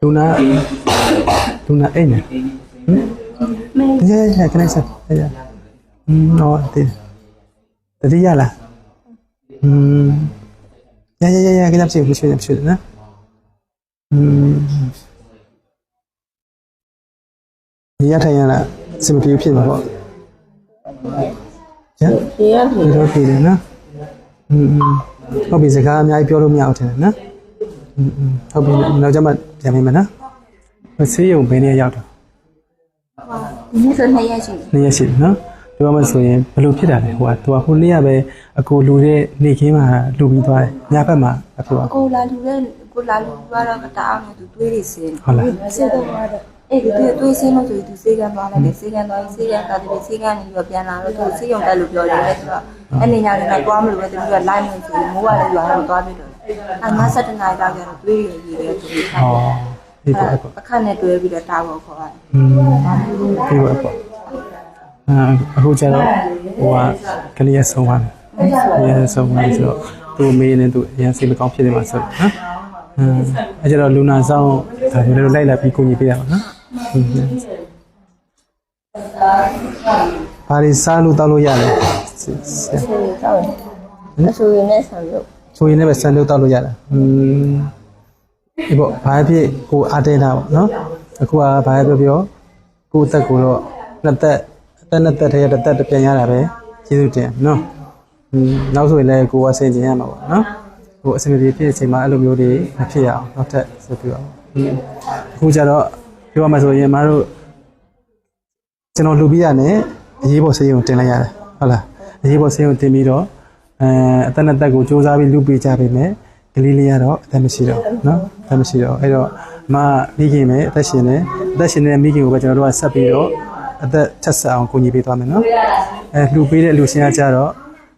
လူနာလူနာအိမ်နဲ့ဟမ်ရရရခဏဆက်ရရอืมဟောတေးတတိယလားอืมရရရရခဏဖြစ်ဖြစ်ဖြစ်ဖြစ်နော်อืมရထိုင်ရတာစင်မပြေဖြစ်မှာပေါ့ကျန် ဒီရပြီ ဒီတော့ပြည်တယ်နော်อืมဟုတ်ပြီစကားအများကြီးပြောလို့မရအောင်ထင်တယ်နော်อืม ဟုတ်ပြီနောက်ကျမှပြန်မိမယ်နော်ဆေးရုံဘယ်နေရာရောက်တော့ဒီနေ့ဆို2ရက်ရှိတယ်နေ့ရက်ရှိတယ်နော်ဒီမှာမဆိုရင်ဘယ်လိုဖြစ်တာလဲဟိုကသူကဟိုနေ့ကပဲအကိုလူတဲ့နေခင်းမှာလူပြီးသွားတယ်ညဘက်မှာအဖြစ်ပါကိုလာလူတဲ့ကိုလာလူကတော့တအားနဲ့သူတွေးနေစင်းဟုတ်လားစေတော့တော့အဲ့ဒီသူတွေးစင်းလို့ဆိုပြီးသူစေကန်းသွားလိုက်တယ်စေကန်းသွားရင်စေကန်းသွားတယ်စေကန်းနေပြီးတော့ပြန်လာတော့သူစေယုံတက်လို့ပြောတယ်လေဆိုတော့အဲ့နေညာလေးကသွားမလို့ပဲသူကလိုက်လို့ဆိုပြီးမိုးကလည်းရွာတော့သွားပြီးတော့ အမဆက်တနားလောက်ကျတော့တွေးရည်ရည်သူတွေထားဟောဒီပေါ့ပေါ့အခက်နဲ့တွဲပြီးတော့တာဖို့ခေါ်ရတယ်อืมဒီပေါ့ပေါ့အာအခုကျတော့ဟိုကကလေးရဆုံးသွားတယ်ကလေးရဆုံးသွားဆိုတော့သူ့မေးနေသူအရင်စိတ်မကောင်းဖြစ်နေမှာဆိုတော့နော်အင်းအဲကျတော့လူနာဆောင်ဒါမျိုးလေးလိုက်လာပြီးကိုကြီးပေးရပါနော်ဟုတ်ကဲ့ဘာလို့စားလို့တောက်လို့ရလဲဆရာဆေးတော့အဆူရင်းနဲ့ဆံလို့ ဆိုရင်လည်းဆန်လို့တောက်လို့ရတာอืมဒီပေါ့ဘာဖြစ်ကိုအတင်းတာပေါ့နော်အခုကဘာပြောပြောကိုအသက်ကိုတော့နှစ်သက်အသက်နှစ်သက်တည်းတစ်သက်တစ်ပြန်ရတာပဲကျေးဇူးတင်နော်อืมနောက်ဆိုရင်လည်းကိုကဆင်ကျင်ရမှာပေါ့နော်ဟိုအစမပြေဖြစ်တဲ့အချိန်မှာအဲ့လိုမျိုးတွေမဖြစ်ရအောင်နောက်ထပ်ဆက်ပြီးတော့อืมအခုကျတော့ပြောရမှာဆိုရင်မတို့ကျွန်တော်လူပြီးရတယ်အရေးပေါ်ဆေးရုံတင်လိုက်ရတယ်ဟုတ်လားအရေးပေါ်ဆေးရုံတင်ပြီးတော့ အဲအသက်နဲ့တက်ကိုစူးစမ်းပြီးလူပေးကြပေးမယ်ကလေးလေးကတော့အသက်မရှိတော့เนาะအသက်မရှိတော့အဲ့တော့မမိခင်ပဲအသက်ရှင်နေအသက်ရှင်နေတဲ့မိခင်ကိုပဲကျွန်တော်တို့ကဆက်ပြီးတော့အသက်ထက်ဆက်အောင်ကူညီပေးသွားမယ်เนาะအဲလူပေးတဲ့လူရှင်ကကြတော့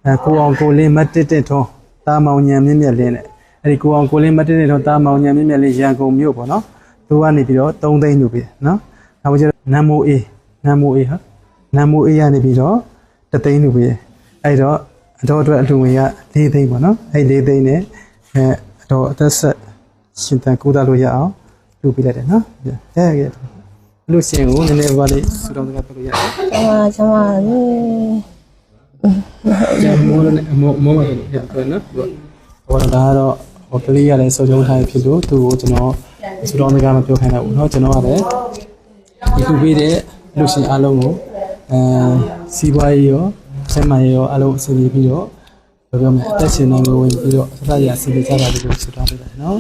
အဲကိုအောင်ကိုလင်းမတ်တစ်တစ်ထွန်းတာမောင်ညံမြင့်မြတ်လင်းနဲ့အဲ့ဒီကိုအောင်ကိုလင်းမတ်တစ်တစ်ထွန်းတာမောင်ညံမြင့်မြတ်လင်းရန်ကုန်မြို့ပေါ့เนาะသူကနေပြီးတော့3သိန်းလူပေးတယ်เนาะနောက်ကျတော့နမ်မိုအေးနမ်မိုအေးဟာနမ်မိုအေးရနေပြီးတော့တသိန်းလူပေးတယ်အဲ့တော့ အတော်အတွက်အလှငွေက၄သိန်းပေါ့နော်အဲ့၄သိန်းနဲ့အဲအတော်အသက်ဆက်ရှင်တန်ကူတာလို့ရအောင်လူပေးလိုက်တယ်နော်ရရရလူရှင်ကိုနည်းနည်းပါလေးစူတောင်းစကားပြောလို့ရတယ် ကျမကျမလေး ကျမောလည်းမောမောမှာပြောလို့ရပြောနော်ဟောဒါကတော့ဟောကလေးရလည်းစုံချုံထားဖြစ်လို့သူ့ကိုကျွန်တော်စူတောင်းစကားမပြောခိုင်းတော့ဘူးเนาะကျွန်တော်ကလည်းဒီခုပေးတဲ့လူရှင်အားလုံးကိုအဲစီးပွားရေးရော ဆမ်းမရေးရောအားလုံးအစီအပြေပြီးတော့ဘယ်ပြောမလဲအသက်ရှင်နိုင်လို့ဝင်ပြီးတော့အသက်ရအစီအပြေကြတာလို့စူတောင်းပေးတယ်နော်